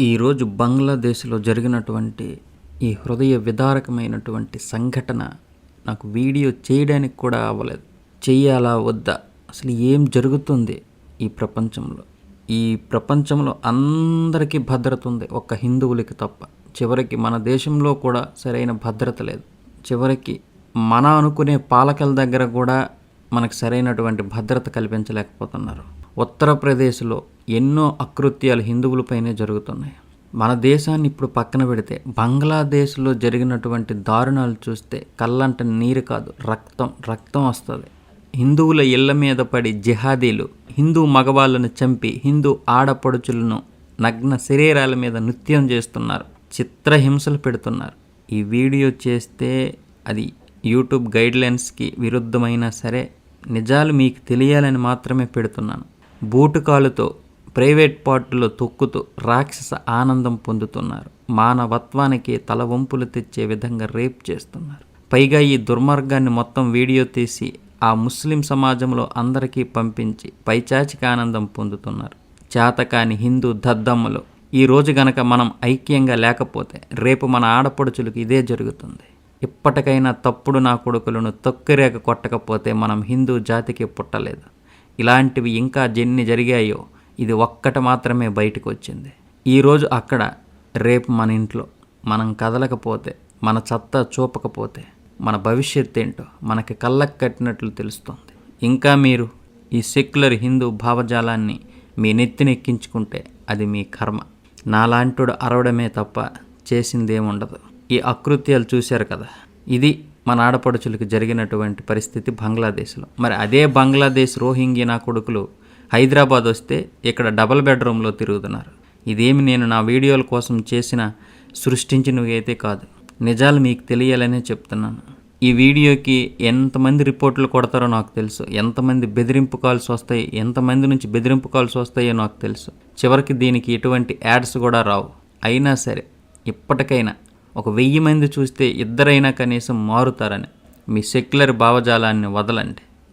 ఈరోజు బంగ్లాదేశ్లో జరిగినటువంటి ఈ హృదయ విదారకమైనటువంటి సంఘటన నాకు వీడియో చేయడానికి కూడా అవ్వలేదు. చేయాలా వద్దా? అసలు ఏం జరుగుతుంది ఈ ప్రపంచంలో? ఈ ప్రపంచంలో అందరికీ భద్రత ఉంది ఒక్క హిందువులకి తప్ప. చివరికి మన దేశంలో కూడా సరైన భద్రత లేదు. చివరికి మన అనుకునే పాలకల దగ్గర కూడా మనకు సరైనటువంటి భద్రత కల్పించలేకపోతున్నారు. ఉత్తరప్రదేశ్లో ఎన్నో అకృత్యాలు హిందువులపైనే జరుగుతున్నాయి. మన దేశాన్ని ఇప్పుడు పక్కన పెడితే బంగ్లాదేశ్లో జరిగినటువంటి దారుణాలు చూస్తే కళ్ళంట నీరు కాదు రక్తం రక్తం వస్తుంది. హిందువుల ఇళ్ళ మీద పడి జిహాదీలు హిందూ మగవాళ్ళను చంపి హిందూ ఆడపడుచులను నగ్న శరీరాల మీద నృత్యం చేస్తున్నారు చిత్రహింసలు పెడుతున్నారు. ఈ వీడియో చేస్తే అది యూట్యూబ్ గైడ్లైన్స్కి విరుద్ధమైనా సరే నిజాలు మీకు తెలియాలని మాత్రమే పెడుతున్నాను. బూటు కాలుతో ప్రైవేట్ పార్టులో తొక్కుతూ రాక్షస ఆనందం పొందుతున్నారు. మానవత్వానికి తల వంపులు తెచ్చే విధంగా రేప్ చేస్తున్నారు. పైగా ఈ దుర్మార్గాన్ని మొత్తం వీడియో తీసి ఆ ముస్లిం సమాజంలో అందరికీ పంపించి పైచాచిక ఆనందం పొందుతున్నారు. చేతకాని హిందూ దద్దమ్మలు. ఈరోజు గనక మనం ఐక్యంగా లేకపోతే రేపు మన ఆడపడుచులకు ఇదే జరుగుతుంది. ఇప్పటికైనా తప్పుడు నా కొడుకులను తొక్కిరేక కొట్టకపోతే మనం హిందూ జాతికి పుట్టలేదు. ఇలాంటివి ఇంకా ఎన్ని జరిగాయో ఇది ఒక్కటి మాత్రమే బయటకు వచ్చింది. ఈరోజు అక్కడ రేపు మన ఇంట్లో మనం కదలకపోతే మన చత్తా చూపకపోతే మన భవిష్యత్ ఏంటో మనకి కళ్ళకు కట్టినట్లు తెలుస్తుంది. ఇంకా మీరు ఈ సెక్యులర్ హిందూ భావజాలాన్ని మీ నెత్తినెక్కించుకుంటే అది మీ కర్మ. నాలాంటోడు అరవడమే తప్ప చేసిందేముండదు ఈ అకృత్యాలు చూశారు కదా? ఇది మన ఆడపడుచులకు జరిగినటువంటి పరిస్థితి బంగ్లాదేశ్లో. మరి అదే బంగ్లాదేశ్ రోహింగ్యా నా కొడుకులు హైదరాబాద్ వస్తే ఇక్కడ డబల్ బెడ్రూమ్లో తిరుగుతున్నారు. ఇదేమి నేను నా వీడియోల కోసం చేసిన సృష్టించినవైతే కాదు. నిజాలు మీకు తెలియాలనే చెప్తున్నాను. ఈ వీడియోకి ఎంతమంది రిపోర్ట్లు కొడతారో నాకు తెలుసు. ఎంతమంది బెదిరింపు కాల్స్ వస్తాయి ఎంతమంది నుంచి బెదిరింపు కాల్స్ వస్తాయో నాకు తెలుసు. చివరికి దీనికి ఎటువంటి యాడ్స్ కూడా రావు. అయినా సరే ఇప్పటికైనా ఒక వెయ్యి మంది చూస్తే ఇద్దరైనా కనీసం మారుతారని మీ సెక్యులర్ భావజాలాన్ని వదలండి.